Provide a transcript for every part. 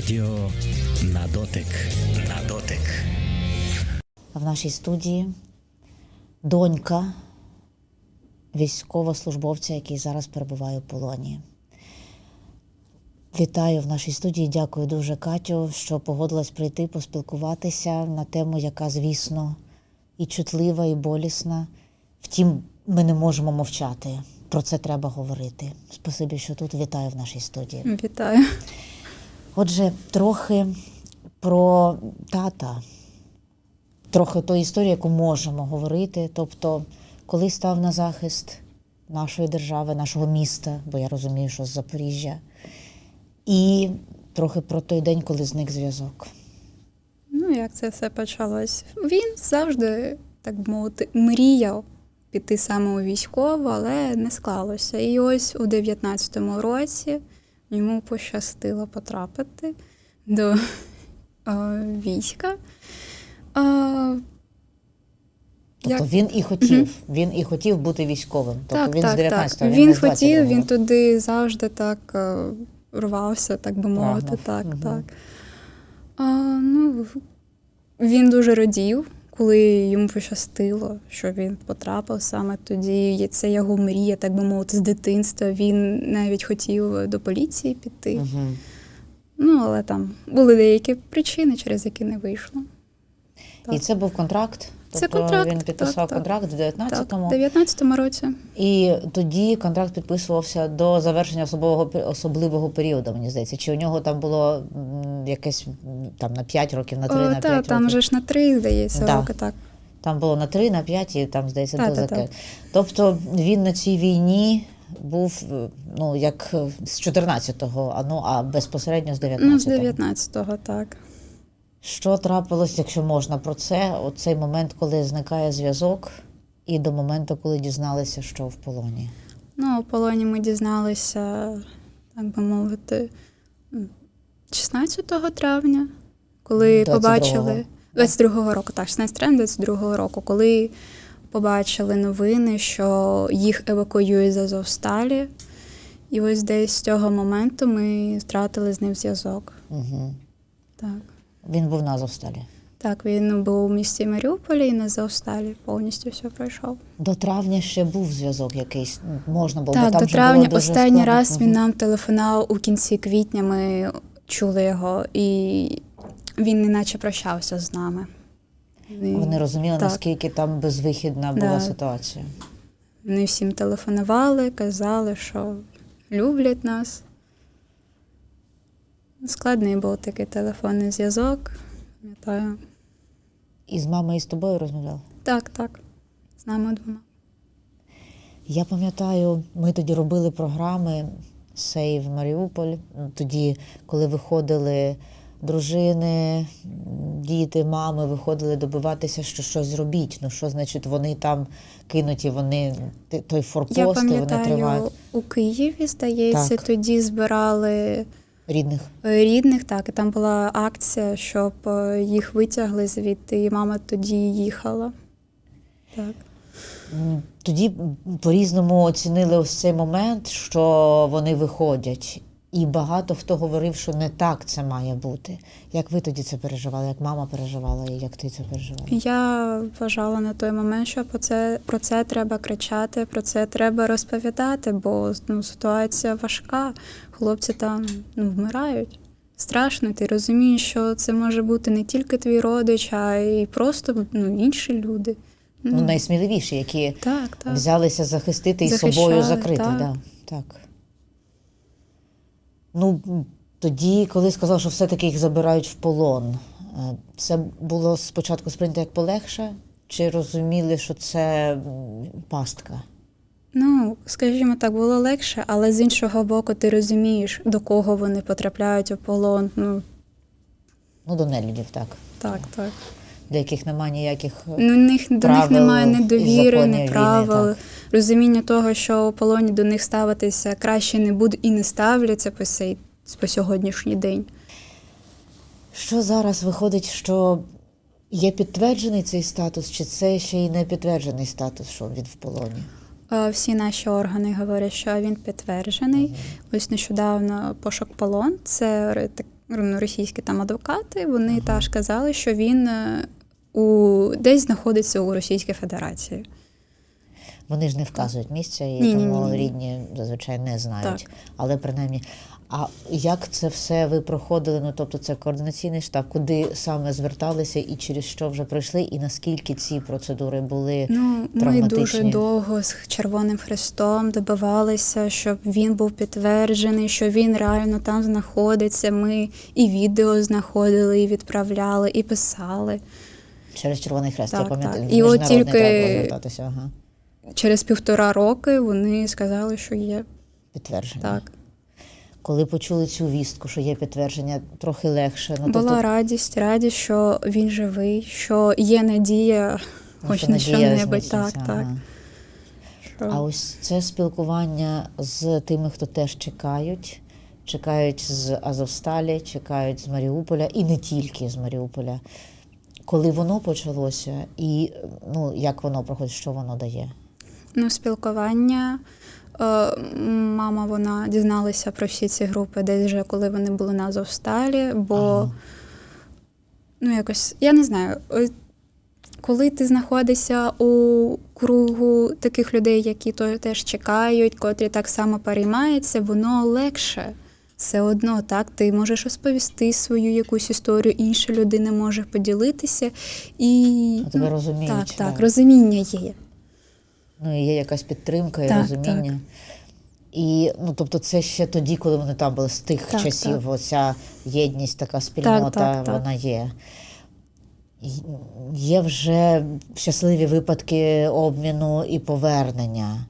Радіо на дотик. На дотик. В нашій студії донька військовослужбовця, який зараз перебуває у полоні. Вітаю в нашій студії. Дякую дуже, Катю, що погодилась прийти поспілкуватися на тему, яка, звісно, і чутлива, і болісна. Втім, ми не можемо мовчати. Про це треба говорити. Спасибі, що тут вітаю в нашій студії. Вітаю. Отже, трохи про тата, трохи тої історії, яку можемо говорити. Тобто, коли став на захист нашої держави, нашого міста, бо я розумію, що з Запоріжжя, і трохи про той день, коли зник зв'язок. Ну, як це все почалось? Він завжди, так би мовити, мріяв піти саме у військову, але не склалося. І ось у 19-му році йому пощастило потрапити до е, війська. Е, Тобто Як- він і хотів, він і хотів бути військовим. Тобто так, він так, з 19-го, так. він, Він хотів, він туди завжди так е, рвався, так би мовити. Так, Мгм. так. А, ну, він дуже радів, коли йому пощастило, що він потрапив саме тоді. І Це його мрія, так би мовити, з дитинства. Він навіть хотів до поліції піти. Ну, але там були деякі причини, через які не вийшло. І це був контракт. Це Тобто контракт, він підписав так, так. контракт в 19-му. в 19-му році. І тоді контракт підписувався до завершення особового особливого періоду, мені здається. Чи у нього там було якесь там на 5 років, на 3, О, на та, 5 там років? же ж на три, здається, Да. роки, так. Там було на 3, на 5 і там, здається, Та, до та, та. Тобто він на цій війні був е, ну як е, з 14-го, а ну а безпосередньо з 19-го. Ну, з 19-го, так. Що трапилось, якщо можна про це? Оцей момент, коли зникає зв'язок, і до моменту, коли дізналися, що в полоні. Ну, у полоні ми дізналися, так би мовити, 16 травня, коли 22-го. побачили 22-го року, так, 16 травня 22-го року, коли побачили новини, що їх евакуюють з Азовсталі. І ось десь з цього моменту ми втратили з ним зв'язок. Угу. Так. Він був на Азовсталі. Так, він був у місті Маріуполі і на Азовсталі повністю все пройшов. До травня ще був зв'язок якийсь. Можна було, Так, там до травня було дуже останній складно. раз він нам телефонував у кінці квітня. Ми чули його, і він неначе прощався з нами. Вони, Вони розуміли, Так. наскільки там безвихідна була Да. ситуація. вони всім телефонували, казали, що люблять нас. Складний був такий телефонний зв'язок. Пам'ятаю. І з мамою і з тобою розмовляли. Так, так. З нами двома. Я пам'ятаю, ми тоді робили програми Сейв Маріуполь. Тоді, коли виходили дружини, діти, мами, виходили добиватися, що щось зробіть. Ну що значить, вони там кинуті, вони той Я форпост, і вони пам'ятаю, тримають у Києві, здається, Так. тоді збирали рідних. Е, рідних, так, і там була акція, щоб е, їх витягли звідти, і мама тоді їхала. Так. Тоді по-різному оцінили ось цей момент, що вони виходять. І багато хто говорив, що не так це має бути. Як ви тоді це переживали? Як мама переживала, і як ти це переживала? Я вважала на той момент, що про це, про це треба кричати, про це треба розповідати, бо ну, ситуація важка. Хлопці там ну, вмирають. Страшно, ти розумієш, що це може бути не тільки твій родич, а й просто ну, інші люди. Ну, найсміливіші, які так, так. взялися захистити і собою закрити. так. Да, так. Ну, тоді, коли сказав, що все-таки їх забирають в полон, е, це було спочатку сприйнято як полегше, чи розуміли, що це пастка? Ну, скажімо так, було легше, але з іншого боку, ти розумієш, до кого вони потрапляють у полон. Ну, Ну, до нелюдів, так. так, так. Для яких немає ніяких. е, Ну, них, до них немає ні довіри, ні війни, правил. так. Розуміння того, що у полоні до них ставитися краще не буде і не ставляться по, сей, по сьогоднішній день. Що зараз виходить, що є підтверджений цей статус, чи це ще й не підтверджений статус, що він в полоні? Всі наші органи говорять, що він підтверджений. Ось нещодавно пошук полон. Це ну, російські там адвокати, вони теж казали, що він е, у, десь знаходиться у Російській Федерації. Вони ж не вказують місця, і Ні, тому ні, ні. рідні зазвичай не знають. Так. Але принаймні, а як це все ви проходили? Ну тобто, це координаційний штаб, куди саме зверталися і через що вже пройшли, і наскільки ці процедури були Ну, ми дуже довго з Червоним Хрестом добивалися, щоб він був підтверджений, що він реально там знаходиться. Ми і відео знаходили, і відправляли, і писали. Через Червоний Хрест? Я пам'ятаю, так. І от тільки-. Ага. Через півтора роки вони сказали, що є Підтвердження. так. Коли почули цю вістку, що є підтвердження, трохи легше. Ну, Була тобто, радість, радість, що він живий, що є надія, ну, хоч на що-небудь. Так, зміцниться, так. Що... А ось це спілкування з тими, хто теж чекають. Чекають з Азовсталі, чекають з Маріуполя і не тільки з Маріуполя. Коли воно почалося, і ну, як воно проходить, що воно дає? Ну, спілкування. Е, Мама вона дізналася про всі ці групи десь вже коли вони були на Азовсталі, бо Ага. ну якось я не знаю. е, Коли ти знаходишся у кругу таких людей, які теж чекають, котрі так само переймаються, воно легше. Все одно так, ти можеш розповісти свою якусь історію, інша людина може поділитися, і А тебе розуміють, так, так, так. розуміння є. Ну, і є якась підтримка і Так, розуміння. І ну, тобто, це ще тоді, коли вони там були з тих Так, часів, так. оця єдність, така спільнота, так, так. вона є. Є вже щасливі випадки обміну і повернення.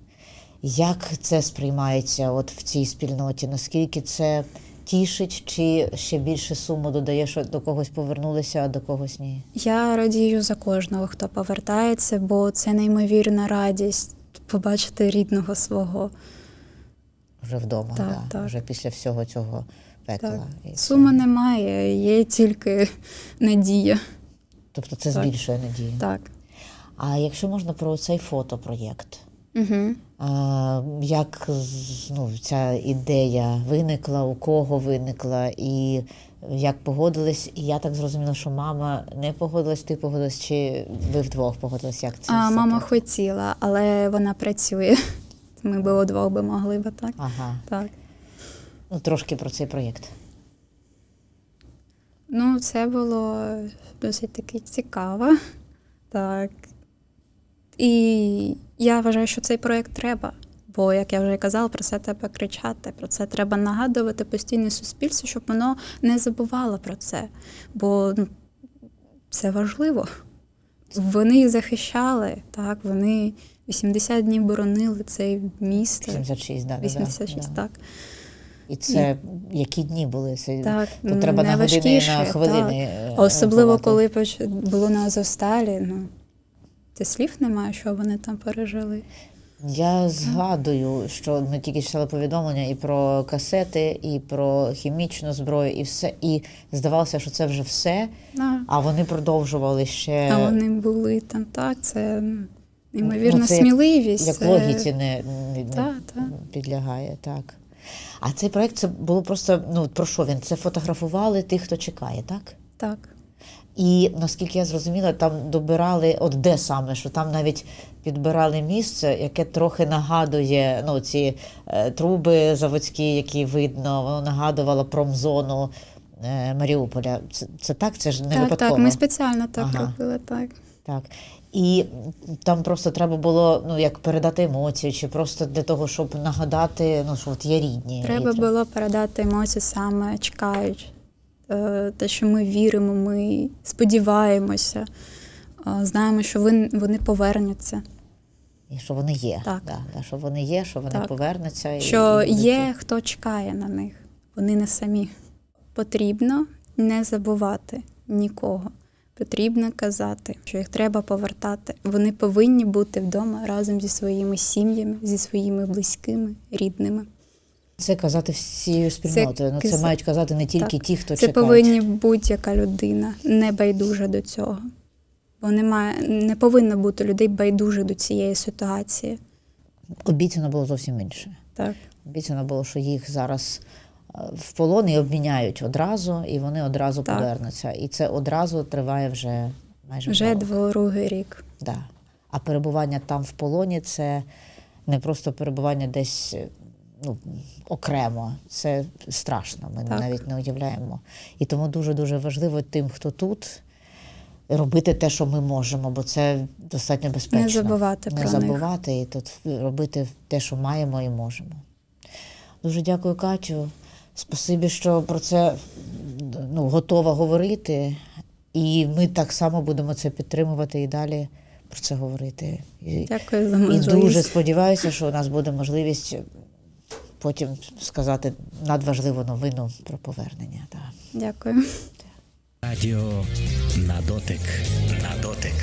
Як це сприймається от в цій спільноті? Наскільки це тішить, чи ще більше суму додає, що до когось повернулися, а до когось ні? Я радію за кожного, хто повертається, бо це неймовірна радість побачити рідного свого. Вже вдома, Так, да, так. вже після всього цього пекла. Так. всього. немає, є тільки надія. Тобто це Так. збільшує надію. Так. А якщо можна про цей фотопроєкт, Угу. Як ну, ця ідея виникла, у кого виникла, і як погодились? І я так зрозуміла, що мама не погодилась, ти погодилась, чи ви вдвох погодились? Як це? А мама так? хотіла, але вона працює. Ми би удвох би могли би так. Ага. Так. Ну, трошки про цей проєкт. Ну, це було досить таки цікаво. Так. І я вважаю, що цей проєкт треба. Бо, як я вже казала, про це треба кричати, про це треба нагадувати постійне суспільство, щоб воно не забувало про це. Бо ну, це важливо. Вони їх захищали, так, вони 80 днів боронили це місто. 76, да, да, 86, да. так. І це які дні були? Це Так, то треба на години, на хвилини. так. е, Особливо, коли було на Азовсталі, ну, ти слів немає, що вони там пережили. Я згадую, що ми тільки читали повідомлення і про касети, і про хімічну зброю, і все. І здавалося, що це вже все. Да. А вони продовжували ще А вони були там, так, це неймовірна Ну, це сміливість. як це- логіці не, не, не Так, так. підлягає. Так. А цей проект це було просто ну про що він? Це фотографували тих, хто чекає, так? Так. І наскільки я зрозуміла, там добирали, от де саме, що там навіть підбирали місце, яке трохи нагадує ну, ці е, труби заводські, які видно, воно нагадувало промзону е, Маріуполя. Це, це так, це ж не так, випадково. так, ми спеціально так Ага. робили, так. Так. І там просто треба було ну, як передати емоції, чи просто для того, щоб нагадати, ну, що от є рідні. Треба було передати емоції саме чекають. Е, Те, що ми віримо, ми сподіваємося, е, знаємо, що вони, повернуться. І що вони є. Так. Да, да, що вони є, що вони Так. повернуться. і- що і будуть є хто чекає на них, вони не самі. Потрібно не забувати нікого. Потрібно казати, що їх треба повертати. Вони повинні бути вдома разом зі своїми сім'ями, зі своїми близькими, рідними. Це казати всією спільнотою. ну, це каз- мають казати не тільки Так. ті, хто Це чекають. повинні будь-яка людина не байдужа до цього. Бо немає, не повинно бути людей байдужих до цієї ситуації. Обіцяно було зовсім інше. Так. Обіцяно було, що їх зараз в полон і обміняють одразу, і вони одразу Так. повернуться. І це одразу триває вже майже Вже другий рік. Да. А перебування там в полоні це не просто перебування десь е, ну, окремо. Це страшно. Ми Так. навіть не уявляємо. І тому дуже-дуже важливо тим, хто тут, робити те, що ми можемо, бо це достатньо безпечно. Не забувати не про них. і тут робити те, що маємо і можемо. Дуже дякую, Катю. Спасибі, що про це ну, готова говорити. І ми так само будемо це підтримувати і далі про це говорити. Дякую за і дуже сподіваюся, що у нас буде можливість потім сказати надважливу новину про повернення. Так. Дякую. Радіо на дотик. На дотик.